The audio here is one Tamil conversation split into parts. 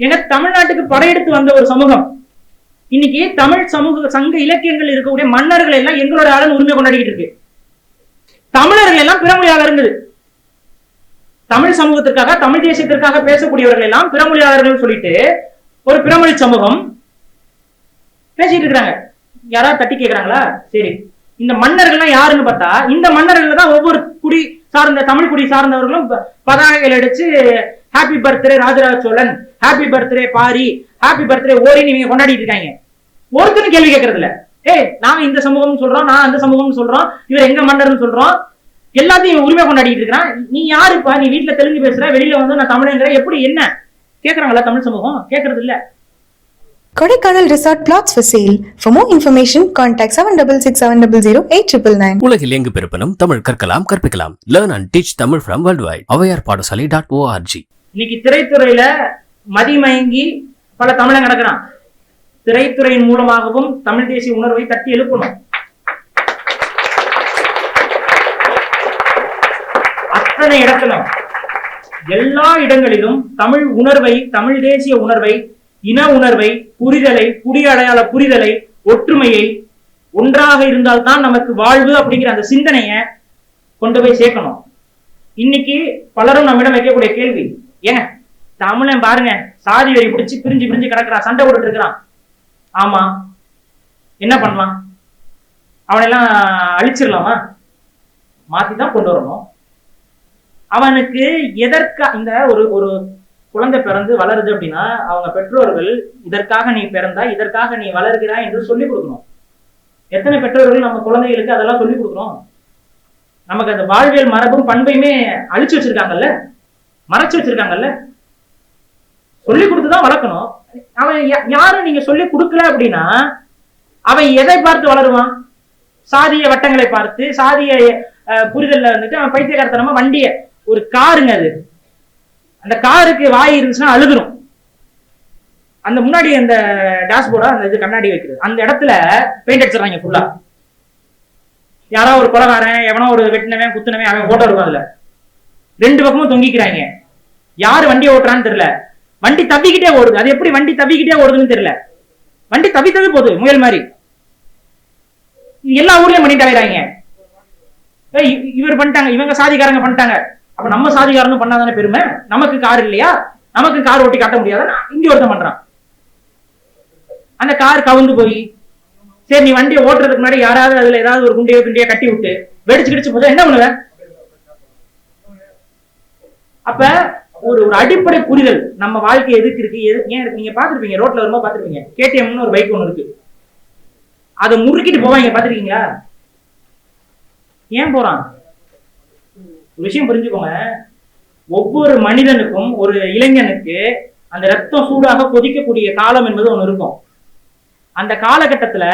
ஏன்னா தமிழ்நாட்டுக்கு படையெடுத்து வந்த ஒரு சமூகம். இன்னைக்கு தமிழ் சமூக சங்க இலக்கியங்கள் இருக்கக்கூடிய மன்னர்கள் எல்லாம் எங்களோட ஆளுன்னு உரிமை கொண்டாடிக்கிட்டு இருக்கு. தமிழர்கள் எல்லாம் பிறமொழியாக இருந்தது தமிழ் சமூகத்திற்காக தமிழ் தேசியத்திற்காக பேசக்கூடியவர்கள் எல்லாம் பிறமொழியாளர்கள் சொல்லிட்டு ஒரு பிறமொழி சமூகம் பேசிட்டு இருக்கிறாங்க. யாராவது தட்டி கேக்குறாங்களா? சரி. இந்த மன்னர்கள்லாம் யாருன்னு பார்த்தா இந்த மன்னர்கள் தான் ஒவ்வொரு குடி சார்ந்த தமிழ் குடி சார்ந்தவர்களும் பதாகைகள் அடிச்சு happy birthday Rajaraja Cholan. Happy birthday Pari. Happy birthday ஓரின்னு இவங்க கொண்டாடிட்டு இருக்காங்க. ஒருத்தரும் கேள்வி கேட்கறது இல்ல ஏய் நாங்க இந்த சமூகம் சொல்றோம் நான் அந்த சமூகம் சொல்றோம் இவர் எங்க மன்னர்னு சொல்றோம். எல்லாத்தையும் உரிமை கொண்டாடிட்டு இருக்கிறான். நீ யாருப்பா நீ வீட்டுல தெலுங்கு பேசுற வெளியில வந்து நான் தமிழ்ங்கிற எப்படி என்ன? கேக்குறாங்களா தமிழ் சமூகம்? கேக்குறது இல்ல Kodaikanal Resort Plots for sale. For more information, contact 7667008999. உலகில் எங்கு பிறப்பினும் தமிழ் கற்கலாம் கற்பிக்கலாம். Learn and teach Tamil from world wide Avvaiyar Padasalai dot org இன்னைக்கு திரைத்துறையில மதிமயங்கி பல தமிழன் கிடக்கிறான். திரைத்துறையின் மூலமாகவும் தமிழ் தேசிய உணர்வை தட்டி எழுப்பணும். அத்தனை இடத்திலும் எல்லா இடங்களிலும் தமிழ் உணர்வை தமிழ் தேசிய உணர்வை இன உணர்வை புரிதலை குடி அடையாள புரிதலை ஒற்றுமையை ஒன்றாக இருந்தால்தான் நமக்கு வாழ்வு அப்படிங்கிற அந்த சிந்தனையை கொண்டு போய் சேர்க்கணும். இன்னைக்கு பலரும் நம்மிடம் வைக்கக்கூடிய கேள்வி ஏங்க தமிழன் பாருங்க சாதி வெறி பிடிச்சி பிரிஞ்சு பிரிஞ்சு கிடக்குறான் சண்டை போட்டுட்டு இருக்கிறான். ஆமா. என்ன பண்ணலாம்? அவனெல்லாம் அழிச்சிடலாமா? மாத்தி தான் கொண்டு வரணும். அவனுக்கு எதற்கா இந்த ஒரு ஒரு குழந்தை பிறந்து வளருது அப்படின்னா அவங்க பெற்றோர்கள் இதற்காக நீ பிறந்தா இதற்காக நீ வளர்கிறாய் என்று சொல்லிக் கொடுக்கணும். எத்தனை பெற்றோர்கள் நம்ம குழந்தைகளுக்கு அதெல்லாம் சொல்லிக் கொடுக்குறோம் நமக்கு அந்த வாழ்வியல் மரபும் பண்பையுமே அழிச்சு வச்சிருக்காங்கல்ல? மறைச்சு வச்சிருக்காங்கல்ல? சொல்லி கொடுத்துதான் வளர்க்கணும். அவன் யா- யாரும் நீங்க சொல்லி கொடுக்கல அப்படின்னா அவன் எதை பார்த்து வளருவான்? சாதிய வட்டங்களை பார்த்து சாதிய புரிதல்ல வந்துட்டு அவன் பைத்தியகாரத்தனமா வண்டிய ஒரு காருங்க அது. அந்த காருக்கு வாய் இருந்துச்சுன்னா அழுதுரும் அந்த முன்னாடி அந்த டேஷ்போர்டா அந்த இது கண்ணாடி வைக்கிறது. அந்த இடத்துல பெயிண்ட் அடிச்சிடறாங்க ஃபுல்லா யாரோ ஒரு கொலகாரன் எவனோ ஒரு வெட்டினவன் குத்துனவன் அவன் போட்டோ இருக்கும் அதுல ரெண்டு பக்கமும் தொங்கிக்கிறாங்க. யாரு வண்டி ஓட்டுறான்னு தெரியல. வண்டி தவிக்கிட்டே ஓடுது. அது எப்படி வண்டி தவிக்கிட்டே ஓடுதுன்னு தெரியல. வண்டி தவி தவி போகுது முயல் மாதிரி. எல்லா ஊர்லயும் பண்ணிட்டு அலையறாங்க ஏய், இவர் பண்ணிட்டாங்க இவங்க சாதிக்காரங்க பண்ணிட்டாங்க. அப்ப நம்ம சாதிக்காரனும் பண்ணாதானே பெருமை? நமக்கு கார் இல்லையா? நமக்கு கார் ஓட்டி காட்ட முடியாத இங்க ஒருத்தன் பண்றான். அந்த கார் கவுந்து போய் சரி நீ வண்டியை ஓட்டுறதுக்கு முன்னாடி யாராவது அதுல ஏதாவது ஒரு குண்டியோ குண்டியோ கட்டி விட்டு வெடிச்சு கிடிச்சு போதா என்ன பண்ணுவேன் அப்ப ஒரு ஒரு அடிப்படை புரிதல் நம்ம வாழ்க்கை எதுக்கு இருக்கு? எது ஏன் இருக்கு? நீங்க பாத்துருப்பீங்க ரோட்ல வரும்போது பாத்துருப்பீங்க கேடிஎம்னு ஒரு பைக் ஒன்று இருக்கு. அதை முறுக்கிட்டு போவாங்க பாத்துருக்கீங்களா ஏன் போறான்? ஒரு விஷயம் புரிஞ்சுக்கோங்க. ஒவ்வொரு மனிதனுக்கும் ஒரு இளைஞனுக்கு அந்த ரத்தம் சூடாக கொதிக்கக்கூடிய காலம் என்பது ஒன்று இருக்கும். அந்த காலகட்டத்துல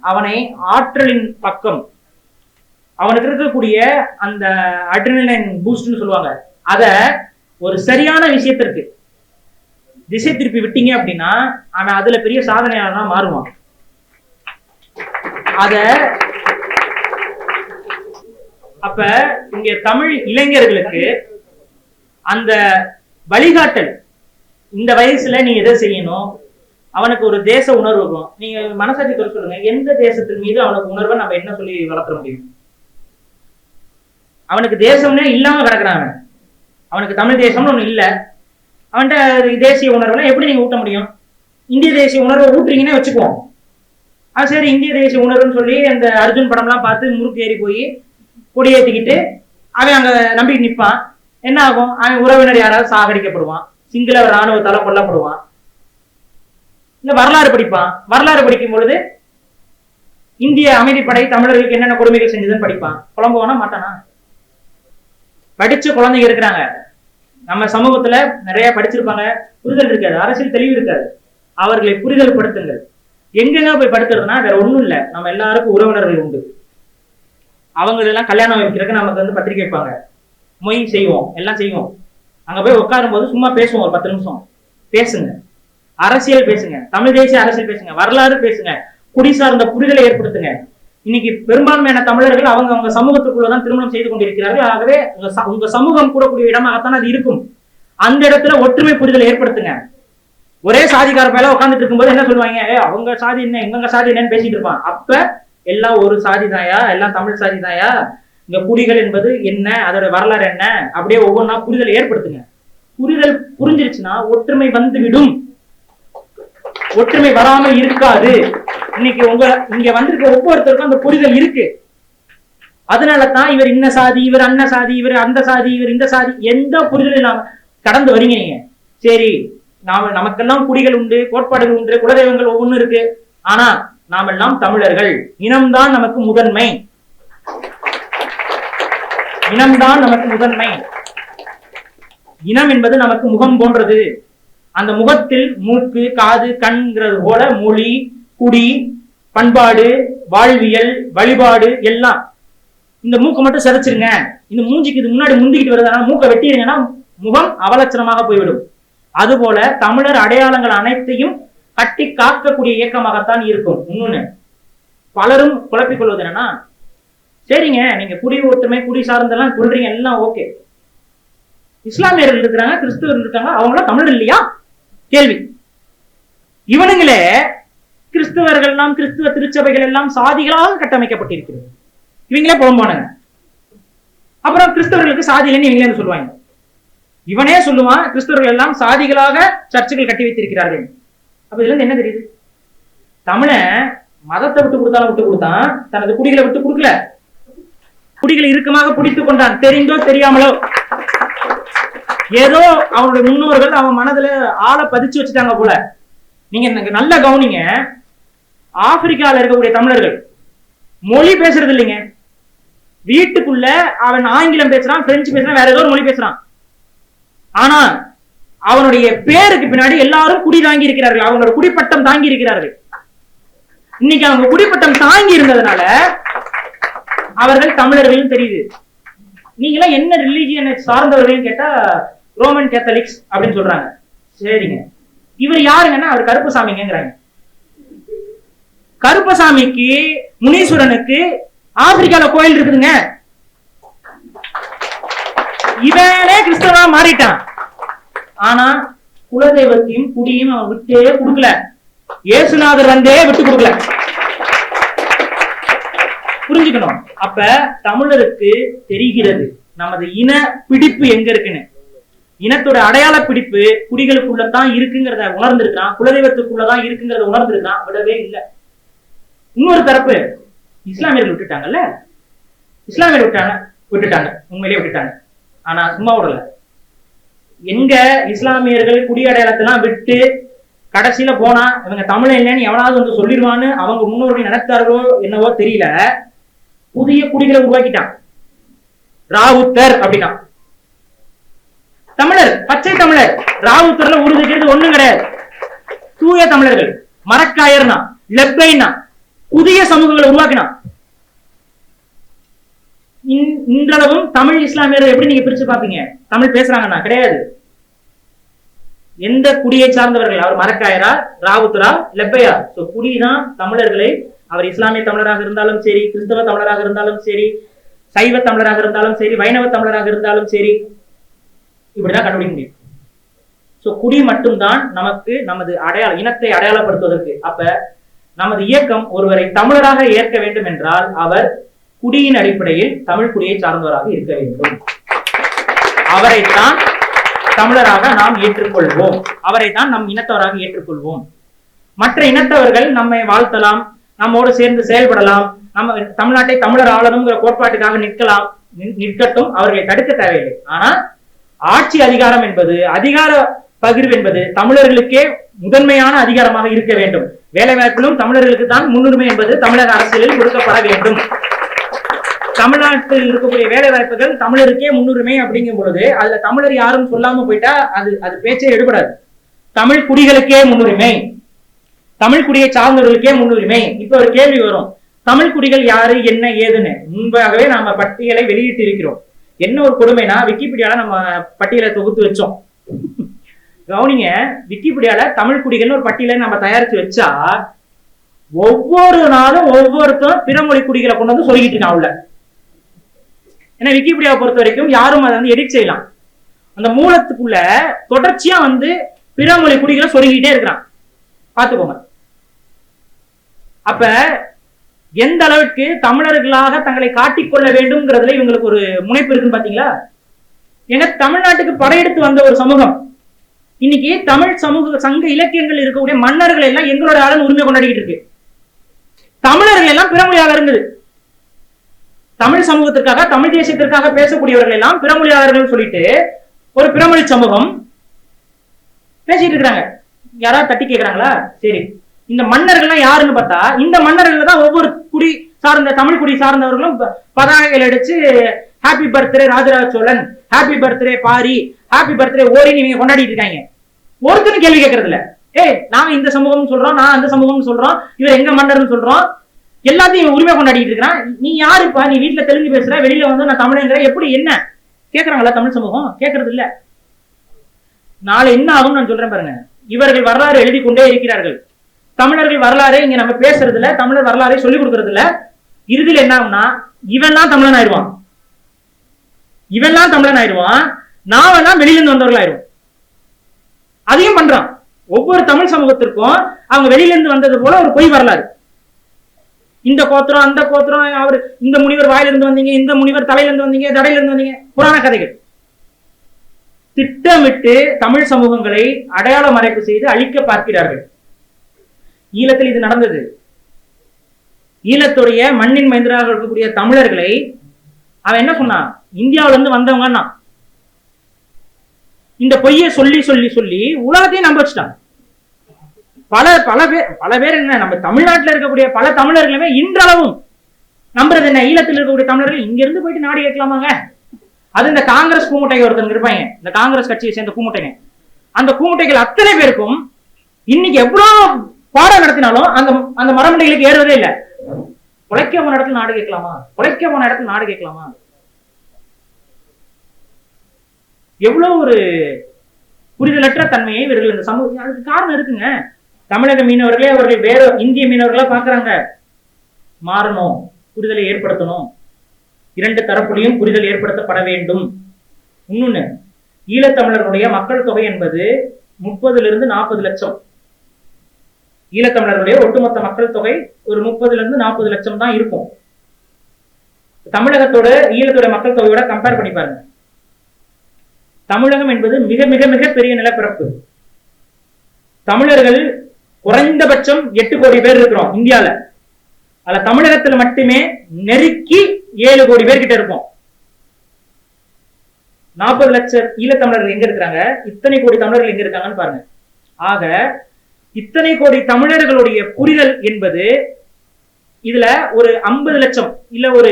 அவனை ஆற்றலின் பக்கம் அவனுக்கு இருக்கக்கூடிய அந்த அட்ரினலைன் பூஸ்ட்னு சொல்லுவாங்க. அத ஒரு சரியான விஷயத்திற்கு திசை திருப்பி விட்டீங்க அப்படின்னா ஆனா அதுல பெரிய சாதனையாளனா மாறுவான். அத அப்ப இங்க தமிழ் இளைஞர்களுக்கு அந்த வழிகாட்டல் இந்த வயசுல நீ எதை செய்யணும்? அவனுக்கு ஒரு தேச உணர்வு இருக்கும். நீங்க மனசாட்சி தொழில் சொல்லுங்க. எந்த தேசத்தின் மீது அவனுக்கு உணர்வை நம்ம என்ன சொல்லி வளர்த்த முடியும்? அவனுக்கு தேசம்னே இல்லாம கிடக்குறான் அவன். அவனுக்கு தமிழ் தேசம்னு ஒண்ணு இல்ல. அவன்கிட்ட தேசிய உணர்வுலாம் எப்படி நீங்க ஊட்ட முடியும்? இந்திய தேசிய உணர்வை ஊட்டுறீங்கன்னே வச்சுக்குவோம். அது சரி இந்திய தேசிய உணர்வுன்னு சொல்லி அந்த அர்ஜுன் படம்லாம் பார்த்து முறுக்கு ஏறி போய் கொடியேற்றிக்கிட்டு அவன் அங்கே நம்பிக்கை நிற்பான் என்ன ஆகும்? அவன் உறவினர் யாராவது சாகடிக்கப்படுவான். சிங்கள ராணுவத்தால கொல்லப்படுவான். இல்ல வரலாறு படிப்பான். வரலாறு படிக்கும் பொழுது இந்திய அமைதிப்படை தமிழர்களுக்கு என்னென்ன கொடுமைகள் செஞ்சதுன்னு படிப்பான். புலம்புவானா மாட்டானா? படிச்ச குழந்தைங்க இருக்கிறாங்க. நம்ம சமூகத்துல நிறைய படிச்சிருப்பாங்க. புரிதல் இருக்காது. அரசியல் தெளிவு இருக்காது. அவர்களை புரிதல் படுத்துங்கள். எங்கெங்க போய் படுத்துறதுன்னா வேற ஒண்ணும் இல்ல. நம்ம எல்லாருக்கும் உறவினர்கள் உண்டு. அவங்க எல்லாம் கல்யாணம் வைக்கிறதுக்கு நமக்கு வந்து பத்திரிக்கை வைப்பாங்க. மொய் செய்வோம். எல்லாம் செய்வோம். அங்க போய் உட்காரும் போது சும்மா பேசுவோம். ஒரு பத்து நிமிஷம். பேசுங்க. அரசியல் பேசுங்க. தமிழ் தேசிய அரசியல் பேசுங்க. வரலாறு பேசுங்க. குடி சார்ந்த புரிதலை ஏற்படுத்துங்க. இன்னைக்கு பெரும்பான்மையான தமிழர்கள் அவங்க அவங்க சமூகத்துக்குள்ளதான் திருமணம் செய்து கொண்டிருக்கிறார்கள். ஆகவே உங்க ச- சமூகம் கூடக்கூடிய இடமாகத்தான் அது இருக்கும். அந்த இடத்துல ஒற்றுமை புரிதலை ஏற்படுத்துங்க. ஒரே சாதிக்கார பையில உட்காந்துட்டு இருக்கும்போது என்ன சொல்லுவாங்க? ஏ அவங்க சாதி என்ன எங்க சாதி என்னன்னு பேசிட்டு இருப்பான். அப்ப எல்லாம் ஒரு சாதி தாயா எல்லாம் தமிழ் சாதி தாயா இங்க குடிகள் என்பது என்ன? அதோட வரலாறு என்ன? அப்படியே ஒவ்வொன்றா புரிதல் ஏற்படுத்துங்க. புரிதல் புரிஞ்சிருச்சுன்னா ஒற்றுமை வந்து விடும் ஒற்றுமை வராம இருக்காது. இன்னைக்கு உங்க இங்க வந்திருக்க ஒவ்வொருத்தருக்கும் அந்த புரிதல் இருக்கு. அதனால தான் இவர் இன்ன சாதி இவர் அன்ன சாதி இவர் அந்த சாதி இவர் இந்த சாதி எந்த புரிதலும் இல்லாம கடந்து வரீங்க நீங்க. சரி நாம நமக்கெல்லாம் குடிகள் உண்டு கோட்பாடுகள் உண்டு குலதெய்வங்கள் ஒவ்வொன்றும் இருக்கு. ஆனா நாமெல்லாம் தமிழர்கள். இனம்தான் நமக்கு முதன்மை. இனம்தான் நமக்கு முதன்மை. இனம் என்பது நமக்கு முகம் போன்றது. அந்த முகத்தில் மூக்கு காது கண்ங்கிறது போல மொழி குடி பண்பாடு வாழ்வியல் வழிபாடு எல்லாம். இந்த மூக்கை மட்டும் சிதைச்சிருங்க. இந்த மூஞ்சிக்கு இது முன்னாடி முந்திக்கிட்டு வருதுன்னா மூக்கை வெட்டிடுங்கன்னா முகம் அவலட்சணமாக போய்விடும். அதுபோல தமிழர் அடையாளங்கள் அனைத்தையும் கட்டி காக்கக்கூடிய இயக்கமாகத்தான் இருக்கும். இன்னொன்னு பலரும் குழப்பிக் கொள்வது என்னன்னா சரிங்க நீங்க குடி ஒற்றுமை குடி சார்ந்தெல்லாம் சொல்றீங்க எல்லாம் ஓகே. இஸ்லாமியர்கள் இருக்கிறாங்க கிறிஸ்துவர் இருக்காங்க அவங்களாம் தமிழர் இல்லையா? கேள்வி. இவனுங்களே கிறிஸ்தவர்கள் எல்லாம் கிறிஸ்துவ திருச்சபைகள் எல்லாம் சாதிகளாக கட்டமைக்கப்பட்டிருக்கிறது. இவங்களே புலம்பானுங்க அப்புறம் கிறிஸ்தவர்களுக்கு சாதி இல்லைன்னு இவங்களே சொல்லுவாங்க? இவனே சொல்லுவான் கிறிஸ்தவர்கள் எல்லாம் சாதிகளாக சர்ச்சுகள் கட்டி வைத்திருக்கிறார்கள். அப்ப இதுல இருந்து என்ன தெரியுது? தமிழன் மதத்தை விட்டு கொடுத்தாலும் விட்டு கொடுத்தான் தனது குடிகளை விட்டு கொடுக்கல. குடிகளை இறுக்கமாக பிடித்துக் கொண்டான். தெரிந்தோ தெரியாமலோ. ஏதோ அவனுடைய முன்னோர்கள் அவன் மனதுல ஆளை பதிச்சு வச்சுட்டாங்க போல. நீங்க நல்லா நல்ல கவனிங்க. ஆப்பிரிக்கால இருக்கக்கூடிய தமிழர்கள் மொழி பேசுறது இல்லைங்க. வீட்டுக்குள்ள அவன் ஆங்கிலம் பேசுறான் பிரெஞ்சு பேசுறான் வேற ஏதோ ஒரு மொழி பேசுறான். ஆனா அவனுடைய பேருக்கு பின்னாடி எல்லாரும் குடி தாங்கி இருக்கிறார்கள். அவங்களோட குடிப்பட்டம் தாங்கி இருக்கிறார்கள். இன்னைக்கு அவங்க குடிப்பட்டம் தாங்கி இருந்ததுனால அவர்கள் தமிழர்களும் தெரியுது. நீங்களாம் என்ன ரிலீஜியனை சார்ந்தவர்கள் கேட்டா ரோமன் கேத்தலிக்ஸ் அப்படின்னு சொல்றாங்க. சரிங்க. இவர் யாருங்கன்னா? அவர் கருப்பசாமிங்கிறாங்க. கருப்பசாமிக்கு முனீஸ்வரனுக்கு ஆப்பிரிக்கால கோயில் இருக்குதுங்க. இவனே கிறிஸ்தவா மாறிட்டான். ஆனா குலதெய்வத்தையும் குடியும் அவன் விட்டே கொடுக்கல. இயேசுநாதர் வந்தே விட்டு கொடுக்கல. புரிஞ்சுக்கணும். அப்ப தமிழருக்கு தெரிகிறது நமது இன பிடிப்பு எங்க இருக்குன்னு. இனத்தோட அடையாள பிடிப்பு குடிகளுக்குள்ளதான் இருக்குங்கிறத உணர்ந்திருக்கான் குலதெய்வத்துக்குள்ளதான் இருக்குங்கிறத உணர்ந்திருக்கான் விடவே இல்லை. இன்னொரு தரப்பு இஸ்லாமியர்கள் விட்டுட்டாங்கல்ல? இஸ்லாமியர் விட்டாங்க விட்டுட்டாங்க உண்மையிலேயே விட்டுட்டாங்க. ஆனா சும்மா விடல. எங்க இஸ்லாமியர்கள் குடியடையாளத்தெல்லாம் விட்டு கடைசியில போனா இவங்க தமிழ் இல்லைன்னு எவனாவது வந்து சொல்லிடுவான்னு அவங்க முன்னோர்கள் நினைத்தார்களோ என்னவோ தெரியல. புதிய குடிகளை உருவாக்கிட்டான். ராவுத்தர் அப்படின்னா தமிழர் பச்சை தமிழர். ராவுத்தர்ல உறுதிக்கிறது ஒண்ணும் கிடையாது. தூய தமிழர்கள் மரக்காயர்னா லெப்பைனா புதிய சமூகங்களை உருவாக்கினா. இன்றளவும் தமிழ் இஸ்லாமியர்கள் எப்படி நீங்க பிரிச்சு பாப்பீங்க தமிழ் பேசுறாங்கன்னா கிடையாது. எந்த குடியை சார்ந்தவர்கள்? அவர் மரக்காயரா ராவுத்தரா லெப்பையா? சோ குடிதான் தமிழர்களை அவர் இஸ்லாமிய தமிழராக இருந்தாலும் சரி கிறிஸ்தவ தமிழராக இருந்தாலும் சரி சைவ தமிழராக இருந்தாலும் சரி வைணவ தமிழராக இருந்தாலும் சரி இப்படிதான் கண்டுபிடிக்க முடியும். சோ குடி மட்டும்தான் நமக்கு நமது அடையாள இனத்தை அடையாளப்படுத்துவதற்கு. அப்ப நமது இயக்கம் ஒருவரை தமிழராக ஏற்க வேண்டும் என்றால் அவர் குடியின் அடிப்படையில் தமிழ் குடியை சார்ந்தவராக இருக்க வேண்டும். அவரைத்தான் தமிழராக நாம் ஏற்றுக்கொள்வோம். அவரைத்தான் நம் இனத்தவராக ஏற்றுக்கொள்வோம். மற்ற இனத்தவர்கள் நம்மை வாழ்த்தலாம் நம்மோடு சேர்ந்து செயல்படலாம் நம்ம தமிழ்நாட்டை தமிழர் ஆளணுங்கிற கோட்பாட்டுக்காக நிற்கலாம் நிற்- நிற்கட்டும் அவர்களை தடுக்க தேவையில்லை. ஆனா ஆட்சி அதிகாரம் என்பது அதிகார பகிர்வு என்பது தமிழர்களுக்கே முதன்மையான அதிகாரமாக இருக்க வேண்டும். வேலை வாய்ப்பிலும் தமிழர்களுக்கு தான் முன்னுரிமை என்பது தமிழக அரசியலில் கொடுக்கப்பட வேண்டும். தமிழ்நாட்டில் இருக்கக்கூடிய வேலை வாய்ப்புகள் தமிழருக்கே முன்னுரிமை அப்படிங்கும் பொழுது அதுல தமிழர் யாரும் சொல்லாம போயிட்டா அது அது பேச்சே எடுபடாது. தமிழ் குடிகளுக்கே முன்னுரிமை. தமிழ் குடியை சார்ந்தவர்களுக்கே முன்னுரிமை. இப்ப ஒரு கேள்வி வரும். தமிழ் குடிகள் யாரு என்ன ஏதுன்னு. முன்பாகவே நாம பட்டியலை வெளியிட்டு இருக்கிறோம். என்ன ஒரு கொடுமைனா விக்கிபீடியால நம்ம பட்டியலை தொகுத்து வச்சோம். கவனிங்க விக்கிபீடியால தமிழ் குடிகள்னு ஒரு பட்டியலை நம்ம தயாரிச்சு வச்சா ஒவ்வொரு நாளும் ஒவ்வொருத்தரும் பிறமொழி குடிகளை கொண்டு வந்து சொல்லிக்கிட்டு இருக்கான் உள்ள ஏன்னா விக்கிபீடியாவை பொறுத்த வரைக்கும் யாரும் அதை வந்து எடிட் செய்யலாம். அந்த மூலத்துக்குள்ள தொடர்ச்சியா வந்து பிறமொழி குடிகளை சொல்லிக்கிட்டே இருக்கிறான். பாத்துக்கோங்க அப்ப எந்த அளவுக்கு தமிழர்களாக தங்களை காட்டிக்கொள்ள வேண்டும்ங்கிறதுல இவங்களுக்கு ஒரு முனைப்பு இருக்குன்னு பாத்தீங்களா? ஏன்னா தமிழ்நாட்டுக்கு படையெடுத்து வந்த ஒரு சமூகம். இன்னைக்கு தமிழ் சமூக சங்க இலக்கியங்கள் இருக்கக்கூடிய மன்னர்கள் எல்லாம் எங்களோட ஆளுன்னு உரிமை கொண்டாடிக்கிட்டு இருக்கு. தமிழர்கள் எல்லாம் பிறமொழியாக இருந்தது தமிழ் சமூகத்திற்காக தமிழ் தேசியத்திற்காக பேசக்கூடியவர்கள் எல்லாம் பிறமொழியாளர்கள் சொல்லிட்டு ஒரு பிறமொழி சமூகம் பேசிட்டு இருக்கிறாங்க. யாராவது தட்டி கேட்கிறாங்களா சரி. இந்த மன்னர்கள்லாம் யாருன்னு பார்த்தா இந்த மன்னர்கள் தான் ஒவ்வொரு குடி சார்ந்த தமிழ் குடி சார்ந்தவர்களும் பதாகைகள் அடிச்சு happy birthday Rajaraja Cholan happy birthday Pari. Happy birthday ஓரின்னு இவங்க கொண்டாடிட்டு இருக்காங்க. ஒருத்தரும் கேள்வி கேட்கறது இல்ல ஏய் நாங்க இந்த சமூகம் சொல்றோம் நான் அந்த சமூகம் சொல்றோம் இவர் எங்க மன்னர்னு சொல்றோம். எல்லாத்தையும் உரிமை கொண்டாடிட்டு இருக்கிறான். நீ யாருப்பா? நீ வீட்டுல தெலுங்கு பேசுற வெளியில வந்து நான் தமிழ்ங்கிற எப்படி என்ன? கேக்குறாங்களா தமிழ் சமூகம். கேக்குறது இல்ல நாளை என்ன ஆகும் நான் சொல்றேன் பாருங்க. இவர்கள் வரலாறு எழுதி கொண்டே இருக்கிறார்கள். தமிழர்கள் வரலாறு இங்க நம்ம பேசுறது இல்ல தமிழர் வரலாறை சொல்லிக் கொடுக்கறது இல்ல இறுதியில் என்ன ஆகும்னா இவன்லாம் தமிழன் ஆயிடுவான். இவன்லாம் தமிழன் ஆயிடுவான். நாவெல்லாம் வெளியில இருந்து வந்தவர்கள் ஆயிடுவோம் அதையும் பண்றான். ஒவ்வொரு தமிழ் சமூகத்திற்கும் அவங்க வெளியில இருந்து வந்தது போல ஒரு பொய் வரலாறு. இந்த கோத்திரம் அந்த கோத்திரம் அவர் இந்த முனிவர் வாயிலிருந்து வந்தீங்க இந்த முனிவர் தலையில இருந்து வந்தீங்க தடையில இருந்து வந்தீங்க புராண கதைகள். திட்டமிட்டு தமிழ் சமூகங்களை அடையாள மறைப்பு செய்து அழிக்க பார்க்கிறார்கள். ஈழத்தில் இது நடந்தது. ஈழத்துடைய மண்ணின் மைந்தராக இருக்கக்கூடிய தமிழர்களை அவன் என்ன சொன்னான் இந்தியாவுல இருந்து வந்தவங்கன்னா இந்த பொய்யை சொல்லி சொல்லி சொல்லி உலகத்தையும் நம்ப வச்சுட்டான். பல பல பேர் பல பேர் என்ன நம்ம தமிழ்நாட்டுல இருக்கக்கூடிய பல தமிழர்களுமே இன்றளவும் நம்புறது என்ன ஈழத்தில் இருக்கக்கூடிய தமிழர்கள் இங்க இருந்து போயிட்டு நாடு கேட்கலாமாங்க அது இந்த காங்கிரஸ் கூமுட்டைகள் ஒருத்தங்க இருப்பாங்க. இந்த காங்கிரஸ் கட்சியை சேர்ந்த கூமுட்டைங்க அந்த கூமுட்டைகள் அத்தனை பேருக்கும் இன்னைக்கு எவ்வளோ பாடம் நடத்தினாலும் அந்த அந்த மரமண்டைகளுக்கு ஏறுவதே இல்லை. உழைக்க போன இடத்துல நாடு கேட்கலாமா? உழைக்க போன இடத்துல நாடு கேட்கலாமா? எவ்வளவு ஒரு புரிதலற்ற தன்மையை இவர்கள் இந்த சமூக அதுக்கு காரணம் இருக்குங்க. தமிழக மீனவர்களே அவர்கள் வேற இந்திய மீனவர்களா பாக்குறாங்க மாறணும் புரிதலை ஏற்படுத்தணும். இரண்டு தரப்புலையும் புரிதல் ஏற்படுத்தப்பட வேண்டும். இன்னொன்னு ஈழத்தமிழர்களுடைய மக்கள் தொகை என்பது முப்பதுல இருந்து நாற்பது லட்சம். ஈழத்தமிழர்களுடைய ஒட்டுமொத்த மக்கள் தொகை ஒரு முப்பதுல இருந்து நாற்பது லட்சம் தான் இருக்கும். தமிழகத்தோட ஈழத்தோட மக்கள் தொகையோட கம்பேர் பண்ணி பாருங்க. தமிழகம் என்பது மிக மிக மிக பெரிய நிலப்பரப்பு. தமிழர்கள் குறைந்தபட்சம் எட்டு கோடி பேர் இருக்கிறோம் இந்தியால. அதுல தமிழகத்துல மட்டுமே நெருக்கி ஏழு கோடி பேர் கிட்ட இருப்போம் நாற்பது லட்சம் ஈழத்தமிழர்கள் எங்க இருக்கிறாங்க? இத்தனை கோடி தமிழர்கள் எங்க இருக்காங்கன்னு பாருங்க. ஆக இத்தனை கோடி தமிழர்களுடைய புரிதல் என்பது இதுல ஒரு ஐம்பது லட்சம் இல்ல ஒரு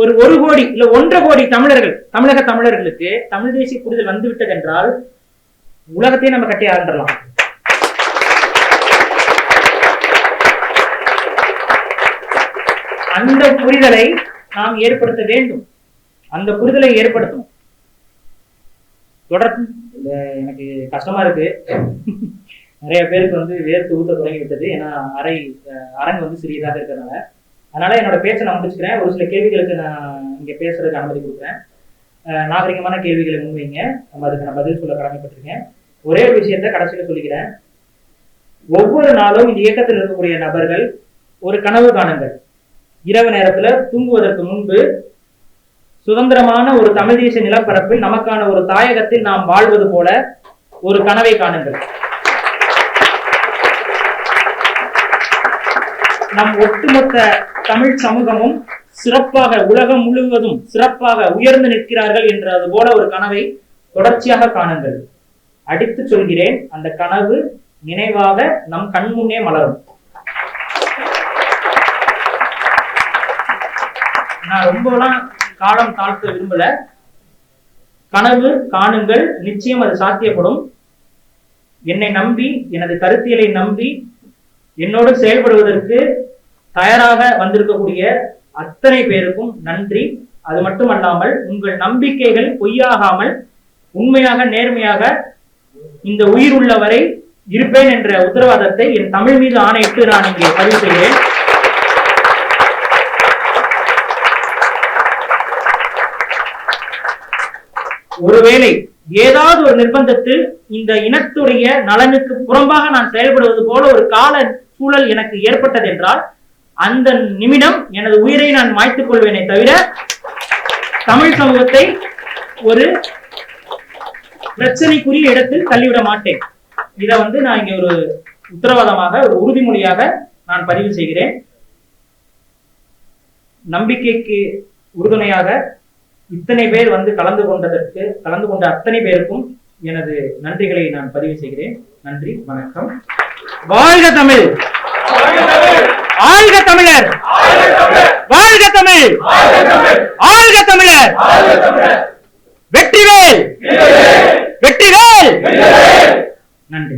ஒரு ஒரு கோடி இல்ல ஒன்றரை கோடி தமிழர்கள் தமிழக தமிழர்களுக்கு தமிழ் தேசிய புரிதல் வந்து விட்டது என்றால் உலகத்தையே நம்ம கட்டி ஆரம்பிடலாம் அந்த புரிதலை நாம் ஏற்படுத்த வேண்டும். அந்த புரிதலை ஏற்படுத்தும் தொடர் எனக்கு கஷ்டமா இருக்கு. நிறைய பேருக்கு வந்து வேர்த்து ஊத்த தொடங்கி விட்டது. ஏன்னா அறை அஹ் அரங்கு வந்து சிறியதாக இருக்கிறதுனால. அதனால என்னோட பேச்சை நான் முடிச்சுக்கிறேன். ஒரு சில கேள்விகளுக்கு நான் இங்க பேசுறதுக்கு அனுமதி கொடுக்குறேன். நாகரிகமான கேள்விகளை முன்வைங்க நம்ம அதுக்கு நான் பதில் சொல்ல கடமைப்பட்டிருக்கேன். ஒரே ஒரு விஷயத்த கடைசியில சொல்லிக்கிறேன். ஒவ்வொரு நாளும் இந்த இயக்கத்தில் இருக்கக்கூடிய நபர்கள் ஒரு கனவு காணுங்கள். இரவு நேரத்துல தூங்குவதற்கு முன்பு சுதந்திரமான ஒரு தமிழ் தேசிய நிலப்பரப்பில் நமக்கான ஒரு தாயகத்தில் நாம் வாழ்வது போல ஒரு கனவை காணுங்கள். நம் ஒட்டுமொத்த தமிழ் சமூகமும் சிறப்பாக உலகம் முழுவதும் சிறப்பாக உயர்ந்து நிற்கிறார்கள் என்ற அது போல ஒரு கனவை தொடர்ச்சியாக காணுங்கள். அடித்து சொல்கிறேன் அந்த கனவு நினைவாக நம் கண் முன்னே மலரும். நான் ரொம்பலாம் காலம் தாழ்த்த விரும்பல. கனவு காணுங்கள் நிச்சயம் அது சாத்தியப்படும். என்னை நம்பி எனது கருத்தியலை நம்பி என்னோடு செயல்படுவதற்கு தயாராக வந்திருக்கக்கூடிய அத்தனை பேருக்கும் நன்றி. அது மட்டுமல்லாமல் உங்கள் நம்பிக்கைகள் பொய்யாகாமல் உண்மையாக நேர்மையாக இந்த உயிர் உள்ளவரை இருப்பேன் என்ற உத்தரவாதத்தை என் தமிழ் மீது ஆணையிட்டு நான் இங்கே பதிவு செய்கிறேன். ஒருவேளை ஏதாவது ஒரு நிர்பந்தத்தில் இந்த இனத்துடைய நலனுக்கு புறம்பாக நான் செயல்படுவது போல ஒரு கால சூழல் எனக்கு ஏற்பட்டது என்றால் அந்த நிமிடம் எனது உயிரை நான் மாய்த்துக் கொள்வேனே தவிர தமிழ் சமூகத்தை ஒரு பிரச்சனைக்குரிய இடத்தில் தள்ளிவிட மாட்டேன். இதை வந்து நான் இங்க ஒரு உத்தரவாதமாக ஒரு உறுதிமொழியாக நான் பதிவு செய்கிறேன். நம்பிக்கைக்கு உறுதுணையாக இத்தனை பேர் வந்து கலந்து கொண்டதற்கு கலந்து கொண்ட அத்தனை பேருக்கும் எனது நன்றிகளை நான் பதிவு செய்கிறேன். நன்றி வணக்கம். வாழ்க தமிழ்! ஆழ்க தமிழர். வாழ்க தமிழ். ஆழ்க தமிழர். வெற்றிவேல். வெற்றிவேல். நன்றி.